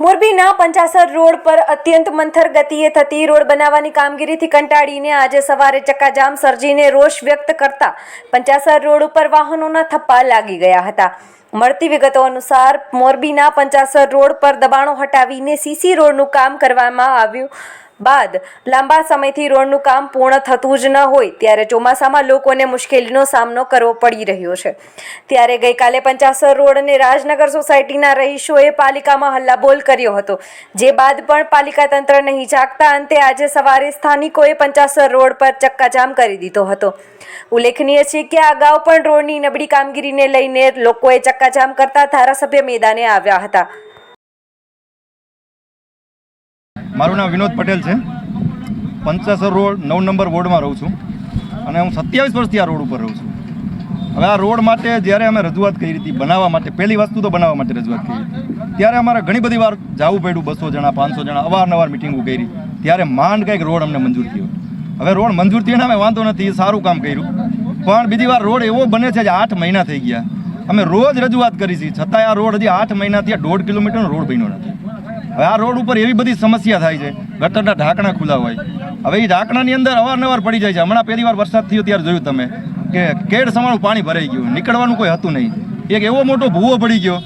મોરબીના પંચાસર રોડ પર અત્યંત મંથર ગતિએ થતી રોડ બનાવવાની કામગીરીથી કંટાળીને આજે સવારે ચક્કાજામ સર્જીને રોષ વ્યક્ત કરતા પંચાસર રોડ ઉપર વાહનોના થપ્પા લાગી ગયા હતા. મળતી વિગતો અનુસાર મોરબીના પંચાસર રોડ પર દબાણો હટાવીને સીસી રોડનું કામ કરવામાં આવ્યું બાદ લાંબા સમયથી રોડનું કામ પૂર્ણ થતું જ ન હોય, ત્યારે ચોમાસામાં લોકોને મુશ્કેલીનો સામનો કરવો પડી રહ્યો છે. ત્યારે ગઈકાલે પંચાસર રોડ અને રાજનગર સોસાયટીના રહીશોએ પાલિકામાં હલ્લાબોલ કર્યો હતો. જે બાદ પણ પાલિકા તંત્ર નહીં જાગતા અંતે આજે સવારે સ્થાનિકોએ પંચાસર રોડ પર ચક્કાજામ કરી દીધો હતો. ઉલ્લેખનીય છે કે અગાઉ પણ રોડની નબળી કામગીરીને લઈને લોકોએ ચક્કાજામ કરતા ધારાસભ્ય મેદાને આવ્યા હતા. મારું નામ વિનોદ પટેલ છે. પંચાસર રોડ, નવ નંબર વોર્ડમાં રહું છું. અને હું સત્યાવીસ વર્ષથી આ રોડ ઉપર રહું છું. હવે આ રોડ માટે જ્યારે અમે રજૂઆત કરી હતી, બનાવવા માટે, પહેલી વસ્તુ તો બનાવવા માટે રજૂઆત કરી હતી. ત્યારે અમારે ઘણી બધી વાર જવું પડ્યું, બસો જણા, પાંચસો જણા, અવારનવાર મિટિંગો કરી. ત્યારે માંડ કંઈક રોડ અમને મંજૂર થયો. હવે રોડ મંજૂર થયો ને અમે વાંધો નથી, સારું કામ કર્યું. પણ બીજી વાર રોડ એવો બને છે જે આઠ મહિના થઈ ગયા. અમે રોજ રજૂઆત કરી છે. છતાંય આ રોડ હજી આઠ મહિનાથી દોઢ કિલોમીટરનો રોડ બન્યો નથી. હવે આ રોડ ઉપર એવી બધી સમસ્યા થાય છે, ગટરના ઢાંકણા ખુલ્લા હોય. હવે એ ઢાંકણાની અંદર અવારનવાર પડી જાય છે. હમણાં પહેલી વાર વરસાદ થયો ત્યારે જોયું તમે કે કેડ સમાણું પાણી ભરાઈ ગયું. નીકળવાનું કોઈ હતું નહીં. એક એવો મોટો ભૂવો પડી ગયો.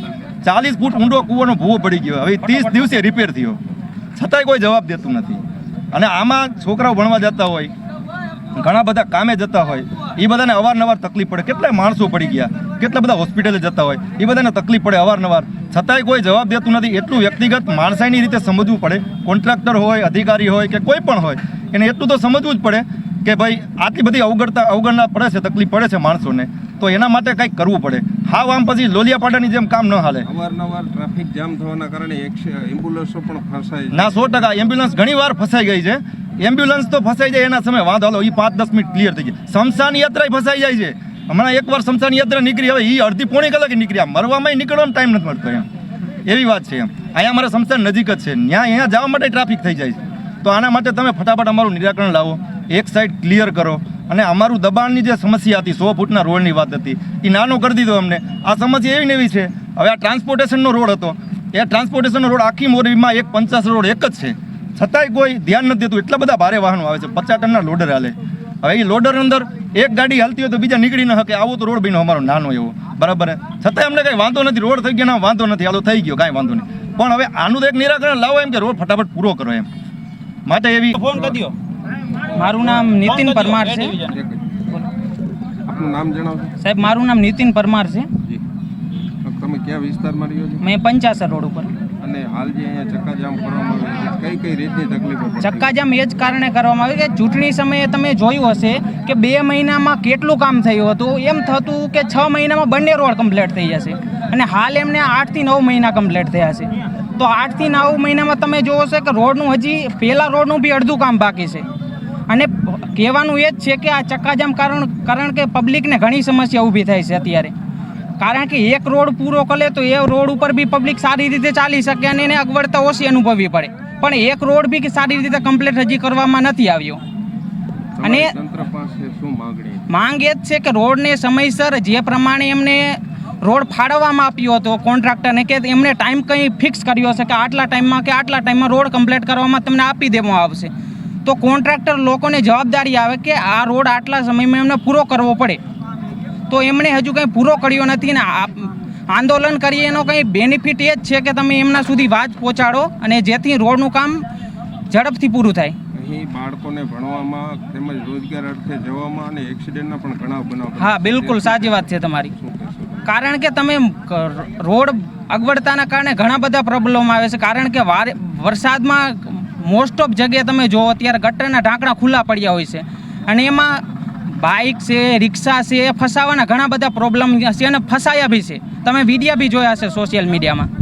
ચાલીસ ફૂટ ઊંડો કૂવાનો ભૂવો પડી ગયો. હવે ત્રીસ દિવસે રિપેર થયો. છતાંય કોઈ જવાબ દેતું નથી. અને આમાં છોકરાઓ ભણવા જતા હોય ઘણા બધા કામે જતા હોય એ બધાને અવારનવાર તકલીફ પડે. કેટલાય માણસો પડી ગયા કેટલા બધા હોસ્પિટલે જતા હોય એ બધાને તકલીફ પડે અવારનવાર. છતાંય કોઈ જવાબ દેતું નથી. એટલું વ્યક્તિગત માણસાઈની રીતે સમજવું પડે. કોન્ટ્રાક્ટર હોય અધિકારી હોય કે કોઈ પણ હોય એને એટલું તો સમજવું જ પડે કે ભાઈ આટલી બધી અવગણતા અવગણના પડે છે તકલીફ પડે છે માણસોને. તો એના માટે કંઈક કરવું પડે. હા આમ પછી લોલિયાપાડાની જેમ કામ ન હાલે. અવારનવાર ટ્રાફિક જામ થવાના કારણે એમ્બ્યુલન્સો પણ ફસાય ના સો ટકા. એમ્બ્યુલન્સ ઘણી વાર ફસાઈ ગઈ છે. એમ્બ્યુલન્સ તો ફસાઈ જાય એના સમય વાંધો હાલો એ પાંચ દસ મિનિટ ક્લિયર થઈ જાય. શમશાન યાત્રા ફસાઈ જાય છે. હમણાં એકવાર શમશાન યાત્રા નીકળી, હવે એ અડધી પોણી કલાકે નીકળી. મરવામાં નીકળવાનો ટાઈમ નથી મળતો એમ. એવી વાત છે એમ. અહીંયા અમારા શમશાન નજીક જ છે. ત્યાં અહીંયા જવા માટે ટ્રાફિક થઈ જાય છે. તો આના માટે તમે ફટાફટ અમારું નિરાકરણ લાવો. એક સાઈડ ક્લિયર કરો. અને અમારું દબાણની જે સમસ્યા હતી, સો ફૂટના રોડની વાત હતી એ નાનો કરી દીધો અમને. આ સમસ્યા એવી ને એવી છે. હવે આ ટ્રાન્સપોર્ટેશનનો રોડ હતો. એ ટ્રાન્સપોર્ટેશનનો રોડ આખી મોરબીમાં એક પંચાસ રોડ એક જ છે. છતાંય કોઈ ધ્યાન નથી દેતું. એટલા બધા ભારે વાહનો આવે છે. પચાસ ટનના લોડર હાલે. હવે એ લોડર અંદર એક ગાડી હાલતી હોય તો બીજા નીકળી ન શકે. આવો તો રોડ બીનો અમારો નાનો એવો. બરાબર? છતાંય અમને કંઈ વાંધો નથી. રોડ થઈ ગયો ના વાંધો નથી. હાલો થઈ ગયો. કાંઈ વાંધો નહીં. પણ હવે આનું તો એક નિરાકરણ લાવો એમ કે રોડ ફટાફટ પૂરો કરો એમ. માટે એવી મારું નામ નીતિન પરમાર છે. આપનું નામ જણાવો સાહેબ મારું નામ નીતિન પરમાર છે. તમે કયા વિસ્તારમાં રહ્યો છો? મેં પંચાસર રોડ ઉપર. અને હાલ જે અહીંયા ચક્કાજામ કરવામાં આવે કઈ કઈ રીતની તકલીફો ચક્કાજામ એ જ કારણે કરવામાં આવ્યું કે ચૂંટણી સમયે તમે જોયું હશે કે બે મહિનામાં કેટલું કામ થયું હતું? એમ થતું કે છ મહિનામાં બંને રોડ કમ્પ્લીટ થઈ જશે. અને હાલ એમને આઠથી નવ મહિના કમ્પ્લીટ થયા છે. તો આઠથી નવ મહિનામાં તમે જોવો છો કે રોડનું હજી પહેલાં રોડનું બી અડધું કામ બાકી છે. અને કહેવાનું એ જ છે કે આ ચક્કાજામ કારણ કારણ કે પબ્લિકને ઘણી સમસ્યા ઊભી થાય છે અત્યારે. કારણ કે એક રોડ પૂરો કરે તો એ રોડ ઉપર બી પબ્લિક સારી રીતે ચાલી શકે અને એને અગવડતા ઓછી અનુભવવી પડે. પણ એક રોડ બી કે સારી રીતે કમ્પ્લીટ હજી કરવામાં નથી આવ્યો. અને માંગ એ જ છે કે રોડને સમયસર જે પ્રમાણે એમને રોડ ફાળવવામાં આપ્યો હતો કોન્ટ્રાક્ટરને કે એમને ટાઈમ કંઈ ફિક્સ કર્યો હશે કે આટલા ટાઈમમાં કે આટલા ટાઈમમાં રોડ કમ્પ્લીટ કરવામાં તમને આપી દેવામાં આવશે. તો કોન્ટ્રાક્ટર લોકોને જવાબદારી આવે કે આ રોડ આટલા સમયમાં એમને પૂરો કરવો પડે. તો એમણે હજુ કંઈ પૂરો કર્યો નથી ને આંદોલન કરીએ એનો કંઈ બેનિફિટ એ જ છે કે તમે એમના સુધી વાત પહોંચાડો અને જેથી રોડનું કામ ઝડપથી પૂરું થાય. અહીં બાળકોને ભણવામાં તેમજ રોજગાર અર્થે જવામાં અને એક્સિડન્ટના પણ ઘણા બનાવ હા બિલકુલ સાચી વાત છે તમારી. કારણ કે તમે રોડ અગવડતાના કારણે ઘણા બધા પ્રોબ્લેમ આવે છે. કારણ કે વારે વરસાદમાં મોસ્ટ ઓફ જગ્યાએ તમે જુઓ અત્યારે ગટરના ઢાંકણા ખુલ્લા પડ્યા હોય છે. અને એમાં બાઇક છે, રિક્ષા છે, એ ફસાવાના ઘણા બધા પ્રોબ્લેમ છે અને ફસાયા બી છે. તમે વિડીયા બી જોયા છે સોશિયલ મીડિયામાં